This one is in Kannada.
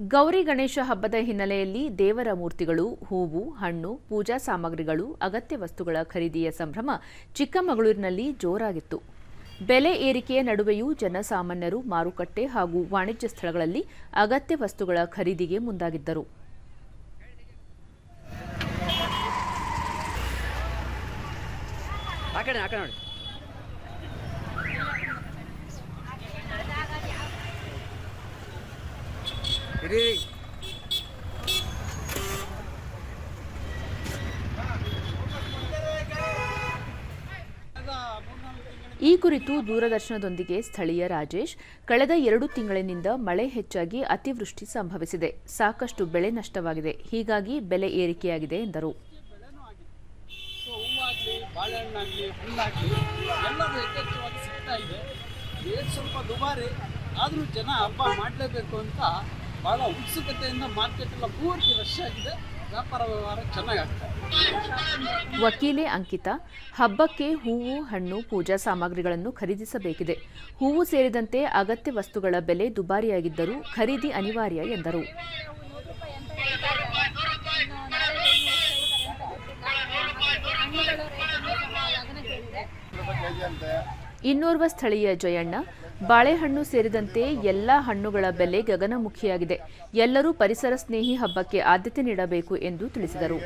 ಗೌರಿ ಗಣೇಶ ಹಬ್ಬದ ಹಿನ್ನೆಲೆಯಲ್ಲಿ ದೇವರ ಮೂರ್ತಿಗಳು, ಹೂವು, ಹಣ್ಣು, ಪೂಜಾ ಸಾಮಗ್ರಿಗಳು, ಅಗತ್ಯ ವಸ್ತುಗಳ ಖರೀದಿಯ ಸಂಭ್ರಮ ಚಿಕ್ಕಮಗಳೂರಿನಲ್ಲಿ ಜೋರಾಗಿತ್ತು. ಬೆಲೆ ಏರಿಕೆಯ ನಡುವೆಯೂ ಜನಸಾಮಾನ್ಯರು ಮಾರುಕಟ್ಟೆ ಹಾಗೂ ವಾಣಿಜ್ಯ ಸ್ಥಳಗಳಲ್ಲಿ ಅಗತ್ಯ ವಸ್ತುಗಳ ಖರೀದಿಗೆ ಮುಂದಾಗಿದ್ದರು. ನೋಡಿ. ಈ ಕುರಿತು ದೂರದರ್ಶನದೊಂದಿಗೆ ಸ್ಥಳೀಯ ರಾಜೇಶ್ ಕಳೆದ ಎರಡು ತಿಂಗಳಿನಿಂದ ಮಳೆ ಹೆಚ್ಚಾಗಿ ಅತಿವೃಷ್ಟಿ ಸಂಭವಿಸಿದೆ. ಸಾಕಷ್ಟು ಬೆಳೆ ನಷ್ಟವಾಗಿದೆ. ಹೀಗಾಗಿ ಬೆಲೆ ಏರಿಕೆಯಾಗಿದೆ ಎಂದರು. ಸ್ವಲ್ಪ ದುಬಾರಿ ಆದರೂ ಜನ ಹಬ್ಬ ಮಾಡಲೇಬೇಕು ಅಂತ ಭಾಳ ಉತ್ಸುಕತೆಯಿಂದ ಮಾರ್ಕೆಟ್ ಎಲ್ಲ ಪೂರ್ತಿ ರಶ್ ಆಗಿದೆ. ವ್ಯಾಪಾರ ವ್ಯವಹಾರ ಚೆನ್ನಾಗಿ ಆಗ್ತಾ ವಕೀಲೆ ಅಂಕಿತಾ ಹಬ್ಬಕ್ಕೆ ಹೂವು ಹಣ್ಣು ಪೂಜಾ ಸಾಮಗ್ರಿಗಳನ್ನು ಖರೀದಿಸಬೇಕಿದೆ. ಹೂವು ಸೇರಿದಂತೆ ಅಗತ್ಯ ವಸ್ತುಗಳ ಬೆಲೆ ದುಬಾರಿಯಾಗಿದ್ದರೂ ಖರೀದಿ ಅನಿವಾರ್ಯ ಎಂದರು. ಇನ್ನೋರ್ವ ಸ್ಥಳೀಯ ಜಯಣ್ಣ, ಬಾಳೆಹಣ್ಣು ಸೇರಿದಂತೆ ಎಲ್ಲ ಹಣ್ಣುಗಳ ಬೆಲೆ ಗಗನಮುಖಿಯಾಗಿದೆ. ಎಲ್ಲರೂ ಪರಿಸರ ಸ್ನೇಹಿ ಹಬ್ಬಕ್ಕೆ ಆದ್ಯತೆ ನೀಡಬೇಕು ಎಂದು ತಿಳಿಸಿದರು.